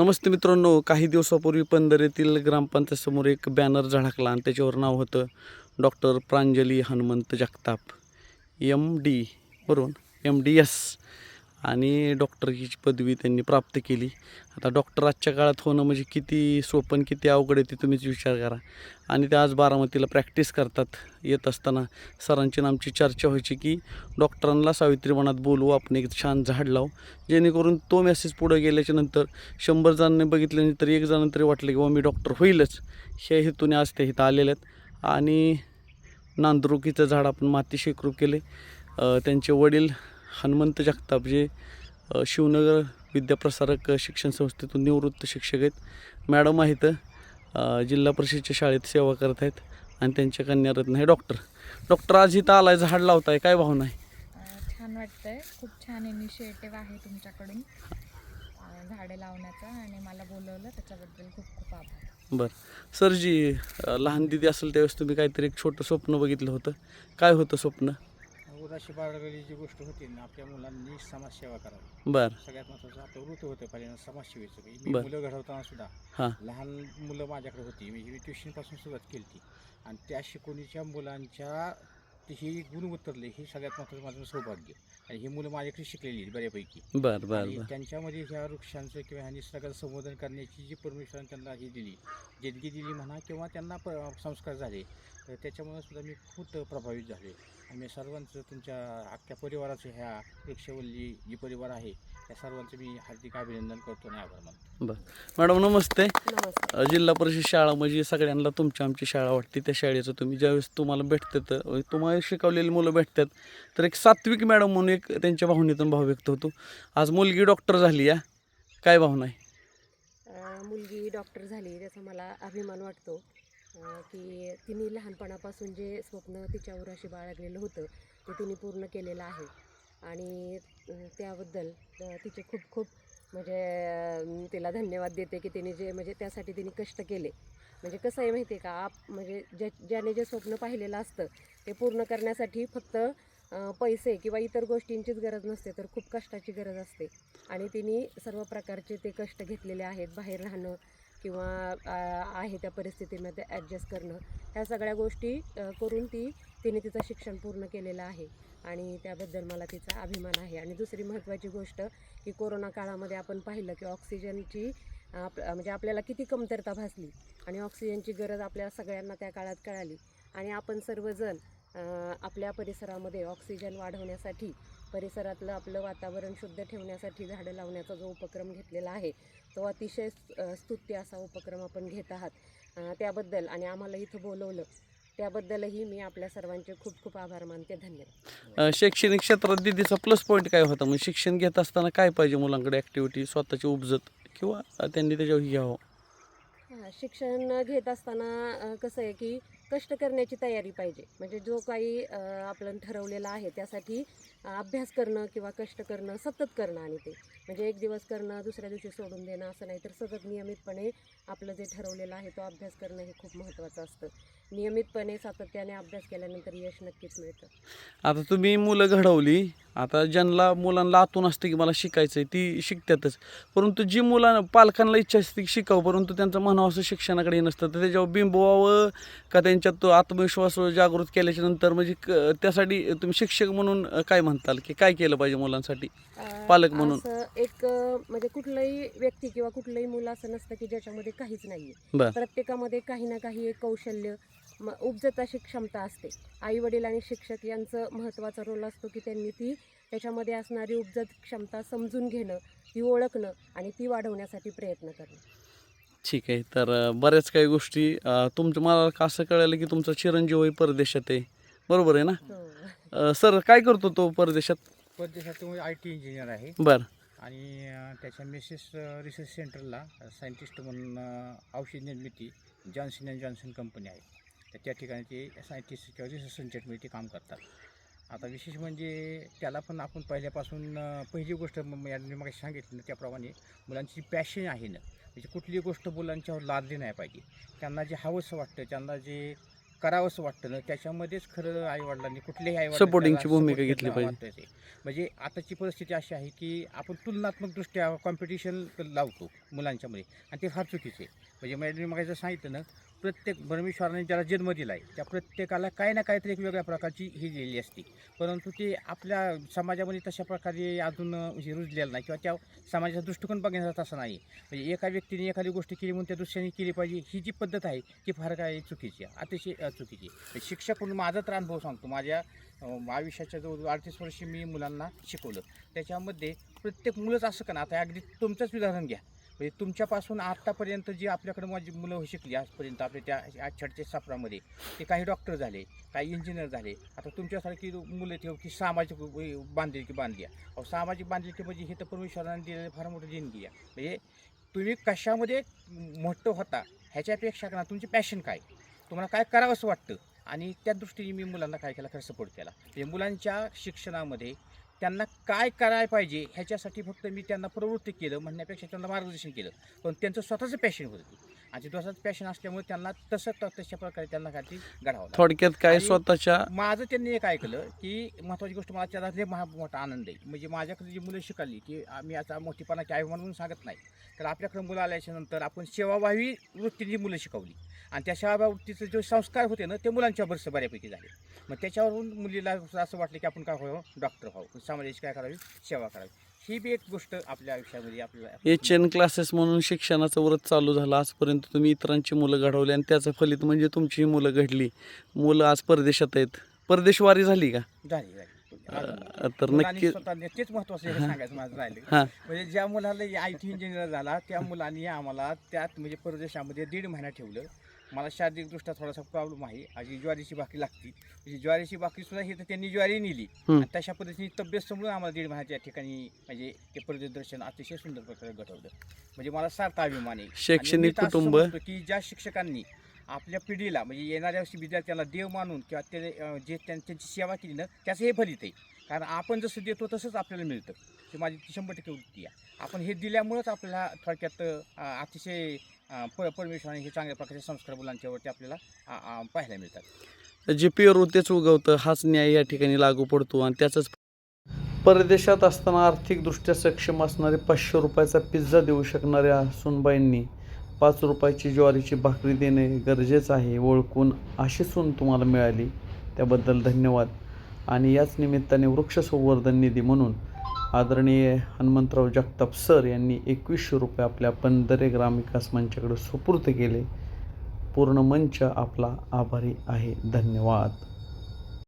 नमस्ते मित्रांनो काही दिवसापूर्वी पंधर येथील ग्रामपंचायतसमोर एक बॅनर झळकला आणि त्याच्यावर नाव होतं doctor Pranjali Hanumant Jagtap. M D बरोबर एम डी एस आणि डॉक्टरकीची पदवी त्यांनी प्राप्त केली. आता डॉक्टर आजच्या काळात होणं म्हणजे किती सोपं किती अवघड आहे ते तुम्हीच विचार करा. आणि ते आज बारामतीला प्रॅक्टिस करतात. येत असताना सरांची आमची चर्चा व्हायची की डॉक्टरांना सावित्रीपणात बोलवू आपण एक छान झाड लावू. जेणेकरून तो मेसेज पुढे गेल्याच्यानंतर शंभर जणांनी बघितल्यानंतर एक जण तरी वाटलं की बाबा मी डॉक्टर होईलच. ह्या हेतूने आज ते इथं आलेले आहेत. आणि नांदरुकीचं झाड आपण माती शेकरूप केले त्यांचे वडील हनुमंत जगताप जे शिवनगर विद्याप्रसारक शिक्षण संस्थेतून निवृत्त शिक्षक आहेत. मॅडम आहेत जिल्हा परिषदेच्या शाळेत सेवा करत आहेत आणि त्यांच्या कन्यारत्न हे डॉक्टर. डॉक्टर आज इथं आलाय झाड लावताय काय भावना आहे? छान वाटतंय. खूप छान इनिशिएटिव्ह आहे तुमच्याकडून. झाडे लावण्याचा आणि मला बोलवलं त्याच्याबद्दल खूप खूप आभार. बरं. सर जी लहान दिदी असेल त्यावेळेस तुम्ही काहीतरी एक छोटं स्वप्न बघितलं होतं. काय होतं स्वप्न? उदाशी बाळगली जी गोष्ट होती ना आपल्या मुलांनी समाजसेवा करावी. बरं. सगळ्यात महत्त्वाचं आपलं वृत्त होतं पहिल्यांदा समाजसेवेचं. की मी बर. मुलं घडवताना सुद्धा हां. लहान मुलं माझ्याकडे होती. मी ट्युशनपासून सुरुवात केली ती आणि त्या शिकवणीच्या मुलांच्या ते ही गुण उतरले हे सगळ्यात महत्त्वाचं माझं सौभाग्य. आणि ही मुलं माझ्याकडे शिकलेली आहेत बऱ्यापैकी. बरं बरं आणि बरं. त्यांच्यामध्ये ह्या वृक्षांचं किंवा ह्या निसर्गाचं संवर्धन करण्याची जी परमेश्वराने त्यांना ही दिली देणगी दिली म्हणा किंवा त्यांना प संस्कार झाले तर त्याच्यामुळे सुद्धा मी खूप प्रभावित झाले मी सर्वांचं तुमच्या अख्ख्या परिवाराचं ह्या वृक्षवल्ली जी परिवार आहे त्या सर्वांचं मी हार्दिक अभिनंदन करतो आणि आभार मानतो. बरं. मॅडम नमस्ते. जिल्हा परिषद शाळा म्हणजे सगळ्यांना तुमची आमची शाळा वाटते त्या शाळेचं तुम्ही ज्यावेळेस तुम्हाला भेटतात तुम्हाला शिकवलेली मुलं भेटतात तर एक सात्विक मॅडम म्हणून एक त्यांच्या भावनेतून भाव व्यक्त होतो. आज मुलगी डॉक्टर झाली या. काय भावना आहे? मुलगी डॉक्टर झाली त्याचा मला अभिमान वाटतो. की तिने लहानपणापासून जे स्वप्न तिच्यावर अशी बाळगलेलं होतं ते तिने पूर्ण केलेलं आहे. आणि त्याबद्दल तिचे खूप खूप म्हणजे तिला धन्यवाद देते की तिने जे म्हणजे त्यासाठी तिने कष्ट केले. म्हणजे कसं आहे माहिती आहे का आप म्हणजे ज्या ज्याने जे स्वप्न पाहिलेलं असतं ते पूर्ण करण्यासाठी फक्त पैसे किंवा इतर गोष्टींचीच गरज नसते तर खूप कष्टाची गरज असते. आणि तिने सर्व प्रकारचे ते कष्ट घेतलेले आहेत बाहेर राहणं किंवा आहे त्या परिस्थितीमध्ये ॲडजस्ट करणं. ह्या सगळ्या गोष्टी करून ती तिने तिचं शिक्षण पूर्ण केलेलं आहे. आणि त्याबद्दल मला तिचा अभिमान आहे. आणि दुसरी महत्त्वाची गोष्ट की कोरोना काळामध्ये आपण पाहिलं की ऑक्सिजनची आप म्हणजे आपल्याला किती कमतरता भासली. आणि ऑक्सिजनची गरज आपल्या सगळ्यांना त्या काळात कळाली. आणि आपण सर्वजण आपल्या परिसरामध्ये ऑक्सिजन वाढवण्यासाठी परिसरातलं आपलं वातावरण शुद्ध ठेवण्यासाठी झाडं लावण्याचा जो उपक्रम घेतलेला आहे तो अतिशय स्तुत्य असा उपक्रम आपण घेत आहात. त्याबद्दल आणि आम्हाला इथं बोलवलं त्याबद्दलही मी आपल्या सर्वांचे खूप खूप आभार मानते. धन्यवाद. शैक्षणिक क्षेत्रात दिदीचा प्लस पॉईंट काय होता? म्हणजे शिक्षण घेत असताना काय पाहिजे मुलांकडे ॲक्टिव्हिटी स्वतःची उपजत किंवा त्यांनी त्याच्यावर घ्यावं? हां शिक्षण घेत असताना कसं आहे की कष्ट करण्याची तयारी पाहिजे. म्हणजे जो काही अ, आपलं ठरवलेलं आहे त्यासाठी अभ्यास करणं किंवा कष्ट करणं सतत करणं आणि ते. म्हणजे एक दिवस करणं दुसऱ्या दिवशी सोडून देणं असं नाही तर सतत नियमितपणे आपलं जे ठरवलेलं आहे तो अभ्यास करणं हे खूप महत्त्वाचं असतं. नियमितपणे सातत्याने अभ्यास केल्यानंतर यश नक्कीच मिळतं. आता तुम्ही मुलं घडवली. आता ज्यांना मुलांना आतून असतं की मला शिकायचं आहे ती शिकतातच. परंतु जी मुलांना पालकांना इच्छा असते की शिकावं परंतु त्यांचं म्हणावं असं शिक्षणाकडे हे नसतं. तर त्याच्यावर बिंबवावं का त्यांच्यात तो आत्मविश्वास जागृत केल्याच्यानंतर म्हणजे क- त्यासाठी तुम्ही शिक्षक म्हणून काय म्हणताल? की काय केलं पाहिजे मुलांसाठी? पालक म्हणून. एक म्हणजे कुठलंही व्यक्ती किंवा कुठलंही मुलं असं नसतं की ज्याच्यामध्ये काहीच नाहीये. बरं. प्रत्येकामध्ये काही ना काही एक कौशल्य म उपजत अशी क्षमता असते. आई वडील आणि शिक्षक यांचं महत्त्वाचा रोल असतो की त्यांनी ती त्याच्यामध्ये असणारी उपजत क्षमता समजून घेणं ती ओळखणं आणि ती वाढवण्यासाठी प्रयत्न करणं. ठीक आहे. तर बऱ्याच काही गोष्टी तुमचं मला असं कळालं की तुमचा चिरंजीव हे परदेशात आहे. बरोबर आहे ना? हो. सर काय करतो तो परदेशात? परदेशात आय टी इंजिनियर आहे. बरं. आणि त्याच्या मिसेस रिसर्च सेंटरला सायंटिस्ट म्हणून औषध निर्मिती जॉन्सन अँड जॉन्सन कंपनी आहे. तर त्या ठिकाणी ते सायंटिस्ट किंवा रिसर्च सेंटरमध्ये ते काम करतात. आता विशेष म्हणजे त्याला पण आपण पहिल्यापासून पहिली गोष्ट मॅडमने मग सांगितलं ना त्याप्रमाणे मुलांची पॅशन आहे ना म्हणजे कुठली गोष्ट मुलांच्यावर लादली नाही पाहिजे. त्यांना जे हवंसं वाटतं त्यांना जे करावंसं वाटतं ना त्याच्यामध्येच खरं आईवडिलांनी कुठल्याही आई Supporting ची भूमिका घेतली पाहिजे. म्हणजे आताची परिस्थिती अशी आहे की आपण तुलनात्मकदृष्ट्या कॉम्पिटिशन लावतो मुलांच्यामध्ये आणि ते फार चुकीचे आहे. म्हणजे मॅडमने मागायचं सांगितलं ना प्रत्येक परमेश्वराने ज्याला जन्म दिला आहे त्या प्रत्येकाला काही ना काहीतरी एक वेगळ्या प्रकारची ही दिलेली असते. परंतु ते आपल्या समाजामध्ये तशा प्रकारे अजून म्हणजे रुजलेलं नाही किंवा त्या समाजाचा दृष्टिकोन बघण्याचा तसा नाही. म्हणजे एका व्यक्तीने एखादी गोष्ट केली म्हणून त्या दुसऱ्याने केली पाहिजे ही जी पद्धत आहे ती फार काय चुकीची आहे. अतिशय चुकीची आहे. म्हणजे शिक्षक म्हणून माझा तर अनुभव सांगतो. माझ्या आयुष्याच्या जवळ अडतीस वर्षी मी मुलांना शिकवलं. त्याच्यामध्ये प्रत्येक मुलंच असं का ना आता अगदी तुमचंच उदाहरण घ्या. म्हणजे तुमच्यापासून आत्तापर्यंत जी आपल्याकडे माझी मुलं शिकली आजपर्यंत आपल्या त्या छडचे सापरामध्ये ते काही डॉक्टर झाले काही इंजिनियर झाले आता तुमच्यासारखी मुलं ठेव की सामाजिक बांधिलकी बांधली अहो सामाजिक बांधिलकी म्हणजे हे तर परमेश्वराने दिलेलं फार मोठं देणगी आहे. म्हणजे तुम्ही कशामध्ये मोठं होता ह्याच्यापेक्षा का ना तुमची पॅशन काय? तुम्हाला काय करावंसं वाटतं? आणि त्या दृष्टीने मी मुलांना काय केला खरं सपोर्ट केला. म्हणजे मुलांच्या शिक्षणामध्ये त्यांना काय करायला पाहिजे ह्याच्यासाठी फक्त मी त्यांना प्रवृत्त केलं म्हणण्यापेक्षा त्यांना मार्गदर्शन केलं. पण त्यांचं स्वतःचं पॅशन होतं. आणि स्वतःचं पॅशन असल्यामुळे त्यांना तसं तशा प्रकारे त्यांना काही घडावं. थोडक्यात काय स्वतःच्या माझं त्यांनी एक ऐकलं की महत्त्वाची गोष्ट मला त्याचा लय महा मोठा आनंद आहे. म्हणजे माझ्याकडे जी मुलं शिकाली की आम्ही आता मोठीपणाची आई म्हणून सांगत नाही. तर आपल्याकडे मुलं आल्याच्यानंतर आपण सेवाभावी वृत्तीने मुलं शिकवली. आणि त्या सेवाभावी वृत्तीचे जे संस्कार होते ना ते मुलांच्या बरस बऱ्यापैकी झाले. मग त्याच्यावरून मुलीला असं वाटलं की आपण काय व्हावं? डॉक्टर व्हावं. समाजाची काय करावी? सेवा करावी. ही बी एक गोष्ट आपल्या आयुष्यामध्ये आपल्याला एच एन क्लासेस म्हणून शिक्षणाचं व्रत चालू झालं. आजपर्यंत तुम्ही इतरांची मुलं घडवली आणि त्याचं फलित म्हणजे तुमची मुलं घडली. मुलं आज परदेशात आहेत. परदेशवारी झाली का? झाली तर नक्की तेच महत्वाचं सांगायचं माझं राहिलं म्हणजे ज्या मुलाला आय टी इंजिनियर झाला त्या मुलांनी आम्हाला त्यात म्हणजे परदेशामध्ये दीड महिना ठेवलं. मला शारीरिकदृष्ट्या थोडासा प्रॉब्लेम आहे. अशी ज्वारीची भाकरी लागती. म्हणजे ज्वारीची भाकरी सुद्धा ही तर त्यांनी ज्वारी नेली. आणि तशा पद्धतीने तब्येत समजून आम्हाला दीड महिन्याच्या ठिकाणी म्हणजे ते परदेश दर्शन अतिशय सुंदर प्रकारे घडवलं. म्हणजे मला सार्थ अभिमान आहे. आणि शैक्षणिक कुटुंब? की ज्या शिक्षकांनी आपल्या पिढीला म्हणजे येणाऱ्या विद्यार्थ्याला देव मानून किंवा ते जे त्यां- त्यांची सेवा केली ना त्याचं हे फलित आहे. कारण आपण जसं देतो तसंच आपल्याला मिळतं. ही माझी ती शंभर टक्के वृत्ती आहे. आपण हे दिल्यामुळंच आपल्याला थोडक्यात अतिशय प परमेश्वराने हे चांगल्या प्रकारचे संस्कार मुलांच्यावरती आपल्याला पाहायला मिळतात. जे पेरू तेच उगवतं हाच न्याय या ठिकाणी लागू पडतो आणि त्याचंच परदेशात असताना आर्थिकदृष्ट्या सक्षम असणारे पाचशे रुपयाचा पिझ्झा देऊ शकणाऱ्या सुनबाईंनी पाच रुपयाची ज्वारीची भाकरी देणे गरजेचं आहे ओळखून अशी सून तुम्हाला मिळाली. त्याबद्दल धन्यवाद. आणि याच निमित्ताने वृक्ष संवर्धन निधी म्हणून आदरणीय हनुमंतराव जगताप सर यांनी एकवीसशे रुपये आपल्या पंधरे ग्रामविकास मंचाकडे सुपूर्द केले. पूर्ण मंच आपला आभारी आहे. धन्यवाद.